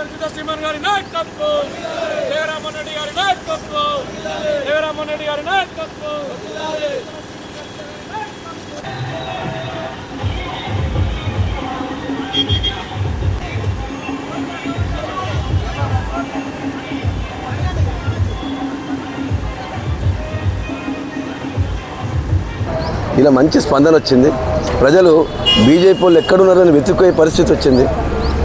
గారి నాయకత్వం. రెడ్డి గారి నాయకత్వం. రెడ్డి గారి నాయకత్వం. ఇలా మంచి స్పందన వచ్చింది. ప్రజలు బీజేపీ వాళ్ళు ఎక్కడున్నారని వెతుక్కునే పరిస్థితి వచ్చింది.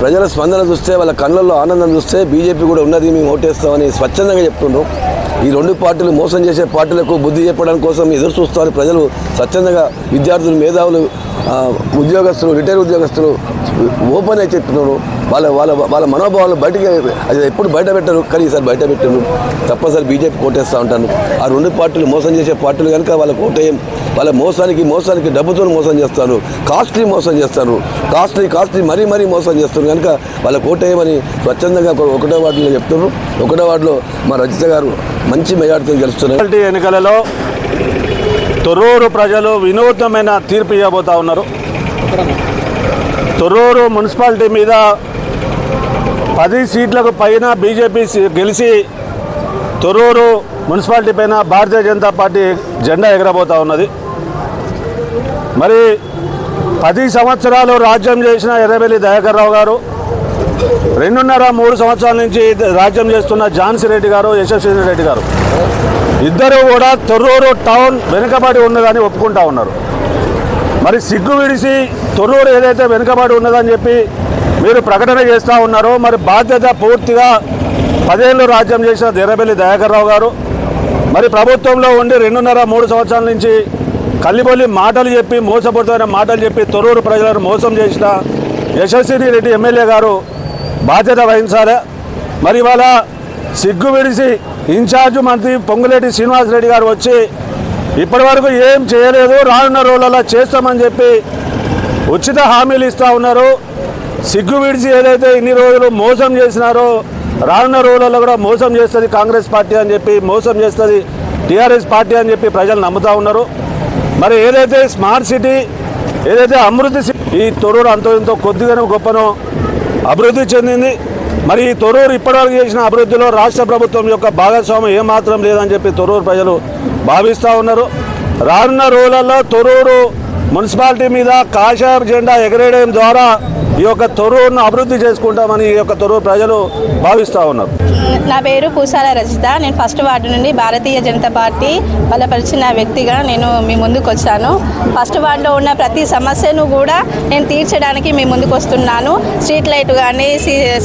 ప్రజల స్పందన చూస్తే వాళ్ళ కళ్ళల్లో ఆనందం చూస్తే బీజేపీ కూడా ఉన్నది మేము ఓటేస్తామని స్వచ్ఛందంగా చెప్తున్నాం ఈ రెండు పార్టీలు మోసం చేసే పార్టీలకు బుద్ధి చెప్పడం కోసం ఎదురు చూస్తారు ప్రజలు. స్వచ్ఛందంగా విద్యార్థులు మేధావులు ఉద్యోగస్తులు రిటైర్ ఉద్యోగస్తులు ఓపెన్ అయితే చెప్తున్నారు. వాళ్ళ వాళ్ళ వాళ్ళ మనోభావాలు బయటకి అది ఎప్పుడు బయట పెట్టరు. కానీ ఈసారి బయట పెట్టారు తప్పనిసరి బీజేపీ కోటేస్తూ ఉంటాను ఆ రెండు పార్టీలు మోసం చేసే పార్టీలు కనుక వాళ్ళ కోటేయం వాళ్ళ మోసానికి మోసానికి డబ్బుతో మోసం చేస్తారు. కాస్ట్లీ మోసం చేస్తారు. కాస్ట్లీ కాస్ట్లీ మరీ మరీ మోసం చేస్తారు. కనుక వాళ్ళ కోటేయమని స్వచ్ఛందంగా ఒకటో వార్డులో చెప్తున్నారు. ఒకటో వార్డులో మా రజిత గారు మంచి మెజార్టీతో గెలుస్తున్నారు. ఎన్నికలలో తొర్రూరు ప్రజలు వినూత్నమైన తీర్పు ఇవ్వబోతా ఉన్నారు. తొర్రూరు మున్సిపాలిటీ మీద పది సీట్లకు పైన బీజేపీ సీ- గెలిచి తొర్రూరు మున్సిపాలిటీ పైన భారతీయ జనతా పార్టీ జెండా ఎగరబోతూ ఉన్నది. మరి పది సంవత్సరాలు రాజ్యం చేసిన ఎర్రబెల్లి దయాకర్ రావు గారు రెండున్నర మూడు సంవత్సరాల నుంచి రాజ్యం చేస్తున్న ఝాన్సీ రెడ్డి గారు యశస్వి రెడ్డి గారు. ఇద్దరు కూడా తొర్రూరు టౌన్ వెనుకబడి ఉన్నదని ఒప్పుకుంటా ఉన్నారు. మరి సిగ్గు విడిసి తొర్రూరు ఏదైతే వెనుకబడి ఉన్నదని చెప్పి మీరు ప్రకటన చేస్తూ ఉన్నారు మరి బాధ్యత పూర్తిగా పదేళ్ళు రాజ్యం చేసిన దేరబెల్లి దయాకర్రావు గారు మరి ప్రభుత్వంలో ఉండి రెండున్నర మూడు సంవత్సరాల నుంచి కల్లిబొల్లి మాటలు చెప్పి మోసపూరితమైన మాటలు చెప్పి తొరూరు ప్రజలను మోసం చేసిన యశస్విని రెడ్డి ఎమ్మెల్యే గారు బాధ్యత వహించాలి. మరి ఇవాళ సిగ్గు విడిసి ఇన్ఛార్జ్ మంత్రి పొంగులేటి శ్రీనివాసరెడ్డి గారు వచ్చి ఇప్పటివరకు ఏం చేయలేదు రానున్న రోజులలో చేస్తామని చెప్పి ఉచిత హామీలు ఇస్తూ ఉన్నారు. సిగ్గు విడిచి ఏదైతే ఇన్ని రోజులు మోసం చేసినారో రానున్న రోజులలో కూడా మోసం చేస్తుంది కాంగ్రెస్ పార్టీ అని చెప్పి మోసం చేస్తుంది టీఆర్ఎస్ పార్టీ అని చెప్పి ప్రజలు నమ్ముతూ ఉన్నారు. మరి ఏదైతే స్మార్ట్ సిటీ ఏదైతే అమృతి ఈ తొరూరు అంతో ఇంతో కొద్దిగానో గొప్పనో అభివృద్ధి చెందింది. మరి ఈ తొరూరు ఇప్పటివరకు చేసిన అభివృద్ధిలో రాష్ట్ర ప్రభుత్వం యొక్క భాగస్వామ్యం ఏమాత్రం లేదని చెప్పి తొరూరు ప్రజలు భావిస్తూ ఉన్నారు. రానున్న రోజులలో తొరూరు మున్సిపాలిటీ మీద కాషాయ జెండా ఎగరేయడం ద్వారా ఈ యొక్క తొరూరును అభివృద్ధి చేసుకుంటామని ఈ యొక్క తొరూరు ప్రజలు భావిస్తూ ఉన్నారు. నా పేరు పూసాల రజిత. నేను ఫస్ట్ వార్డు నుండి భారతీయ జనతా పార్టీ బలపరిచిన వ్యక్తిగా నేను మీ ముందుకు వచ్చాను. ఫస్ట్ వార్డులో ఉన్న ప్రతి సమస్యను కూడా నేను తీర్చడానికి మీ ముందుకు వస్తున్నాను. స్ట్రీట్ లైట్ కానీ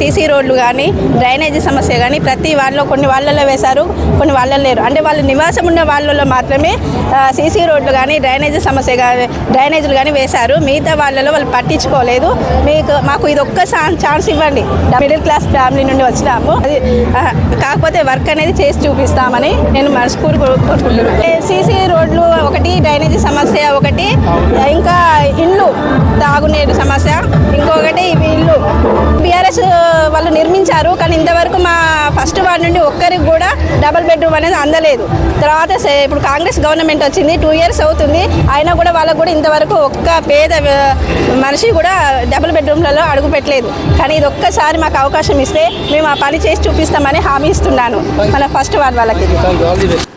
సీసీ రోడ్లు కానీ డ్రైనేజీ సమస్య కానీ ప్రతి వార్డులో కొన్ని వాళ్ళలో వేశారు కొన్ని వాళ్ళలో లేరు. అంటే వాళ్ళు నివాసం ఉన్న వాళ్ళలో మాత్రమే సీసీ రోడ్లు కానీ డ్రైనేజీ సమస్య కానీ డ్రైనేజీలు కానీ వేశారు. మిగతా వాళ్ళలో వాళ్ళు పట్టించుకోలేదు. మీకు మాకు ఇది ఒక్క ఛాన్స్ ఇవ్వండి. మిడిల్ క్లాస్ ఫ్యామిలీ నుండి వచ్చినాము. అది కాకపోతే వర్క్ అనేది చేసి చూపిస్తామని నేను మనస్ఫూర్తి కోరుకుంటున్నాను సీసీ రోడ్లు ఒకటి డ్రైనేజీ సమస్య ఒకటి ఇంకా ఇల్లు తాగునీరు సమస్య ఇంకొకటి ఇవి ఇల్లు. ఫస్ట్ వార్డ్ నుండి ఒక్కరికి కూడా డబుల్ బెడ్రూమ్ అనేది అందలేదు. తర్వాత ఇప్పుడు కాంగ్రెస్ గవర్నమెంట్ వచ్చింది టూ ఇయర్స్ అవుతుంది. అయినా కూడా వాళ్ళకు కూడా ఇంతవరకు ఒక్క పేద మనిషి కూడా డబుల్ బెడ్రూమ్లలో అడుగు పెట్టలేదు. కానీ ఇది ఒక్కసారి మాకు అవకాశం ఇస్తే మేము ఆ పని చేసి చూపిస్తామని హామీ ఇస్తున్నాను. మన ఫస్ట్ వార్డ్ వాళ్ళకి.